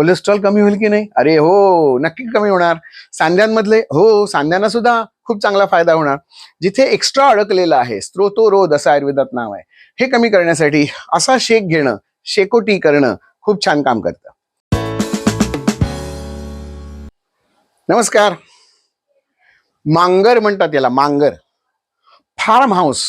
Cholesterol कमी होईल की नाही? अरे हो नक्की कमी होणार. सांध्यांमधले हो सांध्यांना सुद्धा खूप चांगला फायदा होणार. जिथे एक्स्ट्रा अडकलेला आहे स्त्रोतोरोध असं आयुर्वेदात नाव आहे हे कमी करण्यासाठी असा शेक घेणं शेकोटी करणं खूप छान काम करतं. नमस्कार. मांगर म्हणतात याला मांगर. फार्म हाऊस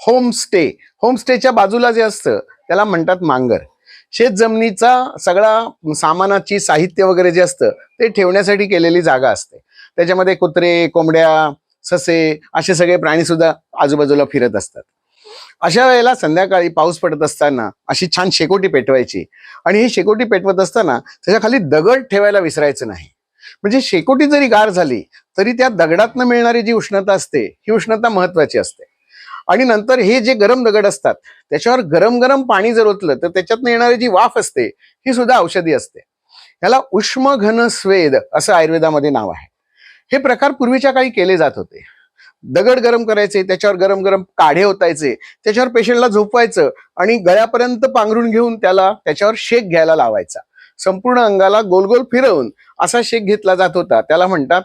होमस्टे होमस्टेच्या बाजूला जे असतं त्याला म्हणतात मांगर. शेत जमिनीचा सगळा सामानाची साहित्य वगैरे जे असतं ते ठेवण्यासाठी केलेली जागा असते. त्याच्यामध्ये कुत्रे कोंबड्या ससे असे सगळे प्राणी सुद्धा आजूबाजूला फिरत असतात. अशा वेळेला संध्याकाळी पाऊस पडत असताना अशी छान शेकोटी पेटवायची. आणि ही शेकोटी पेटवत असताना त्याच्याखाली दगड ठेवायला विसरायचं नाही. म्हणजे शेकोटी जरी गार झाली तरी त्या दगडातनं मिळणारी जी उष्णता असते ही उष्णता महत्वाची असते. आणि नंतर हे जे गरम दगड असतात त्याच्यावर गरम गरम पाणी जर ओतलं तर त्याच्यातनं येणारी जी वाफ असते ही सुद्धा औषधी असते. ह्याला उष्मघन स्वेद असं आयुर्वेदामध्ये नाव आहे. हे प्रकार पूर्वीच्या काळी केले जात होते. दगड गरम करायचे त्याच्यावर गरम गरम काढे ओतायचे त्याच्यावर पेशंटला झोपवायचं आणि गळ्यापर्यंत पांघरून घेऊन त्याला त्याच्यावर शेक घ्यायला लावायचा. संपूर्ण अंगाला गोल गोल फिरवून असा शेक घेतला जात होता. त्याला म्हणतात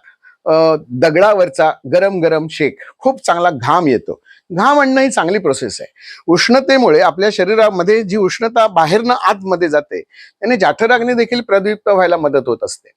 दगडावरचा गरम गरम शेक. खूप चांगला घाम येतो. घाम आणणं ही चांगली प्रोसेस आहे. उष्णतेमुळे आपल्या शरीरामध्ये जी उष्णता बाहेरनं आतमध्ये जाते त्याने जाठराग्नी देखील प्रदीप्त व्हायला मदत होत असते.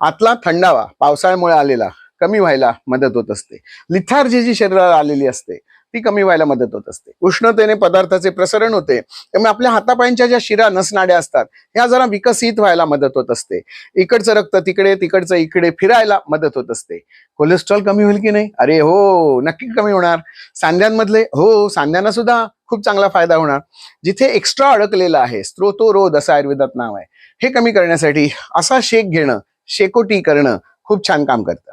आतला थंडावा पावसाळ्यामुळे आलेला कमी व्हायला मदत होत असते. लिथार्जी जी शरीराला आलेली असते ती कमी व्हायला मदत होत असते. उष्णतेने पदार्थाचे प्रसरण होते. त्यामुळे आपल्या हातापायांच्या ज्या शिरा नसनाड्या असतात ह्या जरा विकसित व्हायला मदत होत असते. इकडचं रक्त तिकडे तिकडचं इकडे फिरायला मदत होत असते. कोलेस्ट्रॉल कमी होईल की नाही? अरे हो नक्की कमी होणार. सांध्यांमधले हो सांध्यांना सुद्धा खूप चांगला फायदा होणार. जिथे एक्स्ट्रा अडकलेलं आहे स्त्रोतोरोध असं आयुर्वेदात नाव आहे हे कमी करण्यासाठी असा शेक घेणं शेकोटी करणं खूप छान काम करतं.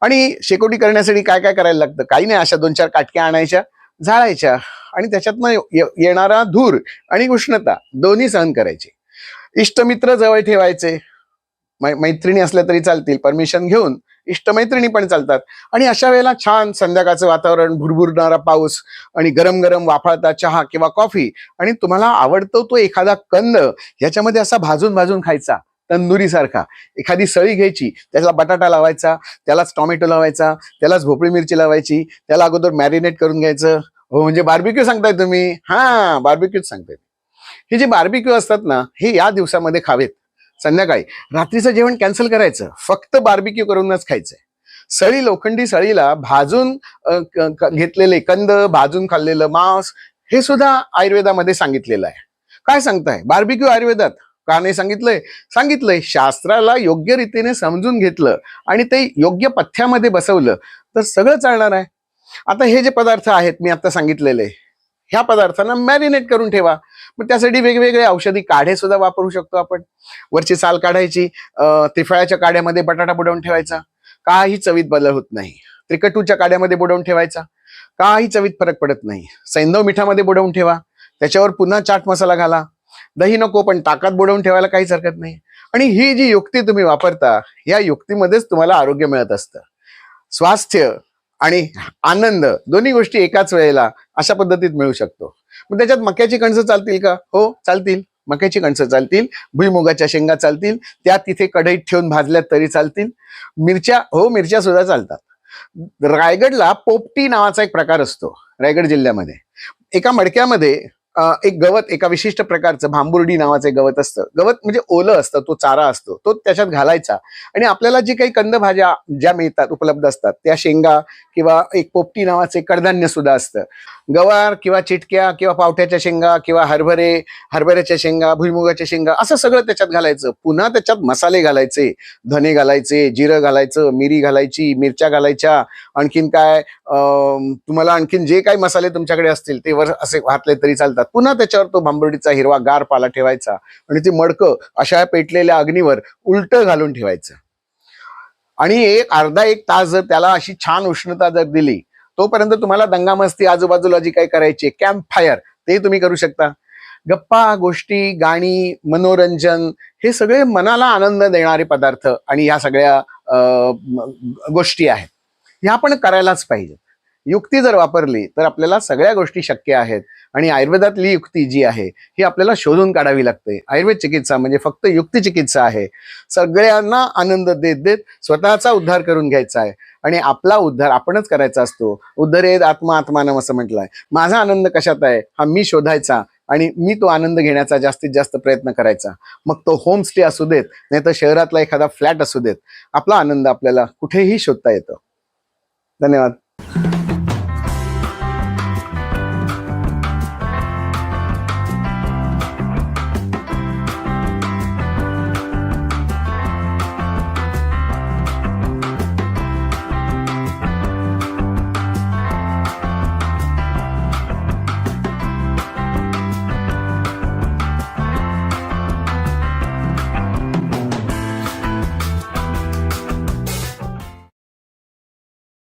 आणि शेकोटी करण्यासाठी काय काय करायला लागतं? काही नाही अशा दोन चार काटक्या आणायच्या जाळायच्या आणि त्याच्यातनं येणारा धूर आणि उष्णता दोन्ही सहन करायची. इष्टमित्र जवळ ठेवायचे. मै- मैत्रिणी असल्या तरी चालतील परमिशन घेऊन इष्टमैत्रिणी पण चालतात. आणि अशा वेळेला छान संध्याकाळचं वातावरण भुरभुरणारा पाऊस आणि गरम गरम वाफाळता चहा किंवा कॉफी आणि तुम्हाला आवडतो तो एखादा कंद याच्यामध्ये असा भाजून भाजून खायचा. तंदुरीसारखा. एखादी सळी घ्यायची त्याला बटाटा लावायचा त्यालाच टोमॅटो लावायचा त्यालाच भोपळी मिरची लावायची त्याला अगोदर मॅरिनेट करून घ्यायचं. हो म्हणजे बार्बिक्यू सांगताय तुम्ही. हा बार्बिक्यूच सांगताय. हे जे बार्बिक्यू असतात ना हे या दिवसामध्ये खावेत. संध्याकाळी. रात्रीचं जेवण कॅन्सल करायचं. फक्त बार्बिक्यू करूनच खायचंय. सळी लोखंडी सळीला भाजून घेतलेले कंद भाजून खाल्लेलं मांस हे सुद्धा आयुर्वेदामध्ये सांगितलेलं आहे. काय सांगताय? बार्बिक्यू आयुर्वेदात. का नाही सांगितलंय. सांगितलंय शास्त्राला योग्य रीतीने समजून घेतलं आणि ते योग्य पथ्यामध्ये बसवलं. तर सगळं चालणार आहे. आता हे जे पदार्थ आहेत मी आता सांगितलेले ह्या पदार्थांना मॅरिनेट करून ठेवा. मग त्यासाठी वेगवेगळे औषधी काढे सुद्धा वापरू शकतो आपण. वरची साल काढायची त्रिफळाच्या काड्यामध्ये बटाटा बुडवून ठेवायचा. काही चवीत बदल होत नाही. त्रिकटूच्या काड्यामध्ये बुडवून ठेवायचा. काही चवीत फरक पडत नाही. सैंदव मिठामध्ये बुडवून ठेवा. त्याच्यावर पुन्हा चाट मसाला घाला. दही नको पण ताकद बुडवून ठेवायला काहीच हरकत नाही. आणि ही जी युक्ती तुम्ही वापरता या युक्तीमध्येच तुम्हाला आरोग्य मिळत असतं. स्वास्थ्य आणि आनंद दोन्ही गोष्टी एकाच वेळेला अशा पद्धतीत मिळू शकतो. मग त्याच्यात मक्याची कणसं चालतील का? हो चालतील. मक्याची कणसं चालतील भुईमुगाच्या शेंगा चालतील त्या तिथे कढईत ठेवून भाजल्यात तरी चालतील. मिरच्या हो मिरच्या सुद्धा चालतात. रायगडला पोपटी नावाचा एक प्रकार असतो रायगड जिल्ह्यामध्ये. एका मडक्यामध्ये एक गवत एका विशिष्ट प्रकारचं भांबुर्डी नावाचं गवत असतं. गवत म्हणजे ओलं असतं तो चारा असतो तो त्याच्यात घालायचा. आणि आपल्याला जी काही कंदभाज्या ज्या मिळतात उपलब्ध असतात त्या शेंगा किंवा एक पोपटी नावाचं कडधान्य सुद्धा असतं. गवार किंवा चिटक्या किंवा पावट्याच्या शेंगा किंवा हरभरे हरभऱ्याच्या शेंगा भुईमुगाच्या शेंगा असं सगळं त्याच्यात घालायचं. पुन्हा त्याच्यात मसाले घालायचे. धने घालायचे जिरं घालायचं मिरी घालायची मिरच्या घालायच्या. आणखीन काय तुम्हाला आणखीन जे काही मसाले तुमच्याकडे असतील ते वर असे घातले तरी चालतात. पुन्हा त्याच्यावर तो भांबर्डीचा हिरवा गार पाला ठेवायचा आणि ती मडकं अशा पेटलेल्या अग्नीवर उलट घालून ठेवायचं. आणि एक अर्धा एक तास जर त्याला अशी छान उष्णता जर दिली तोपर्यंत तुम्हाला दंगामस्ती आजूबाजूला जी काही करायची कॅम्प फायर ते तुम्ही करू शकता. गप्पा गोष्टी गाणी मनोरंजन हे सगळे मनाला आनंद देणारे पदार्थ आणि ह्या सगळ्या गोष्टी आहेत. ह्या पण करायलाच पाहिजे. युक्ती जर वापरली तर आपल्याला सगळ्या गोष्टी शक्य आहेत. आणि आयुर्वेदातली युक्ती जी आहे ही आपल्याला शोधून काढावी लागते. आयुर्वेद चिकित्सा म्हणजे फक्त युक्ती चिकित्सा आहे. सगळ्यांना आनंद देत देत स्वतःचा उद्धार करून घ्यायचा आहे. आणि आपला उद्धार आपणच करायचा असतो. उद्धरेद आत्मा आत्मानम असं म्हटलंय. माझा आनंद कशात आहे? हा मी शोधायचा आणि मी तो आनंद घेण्याचा जास्तीत जास्त प्रयत्न करायचा. मग तो होमस्टे असू देत नाही तर शहरातला एखादा फ्लॅट असू देत. आपला आनंद आपल्याला कुठेही शोधता येतो. धन्यवाद.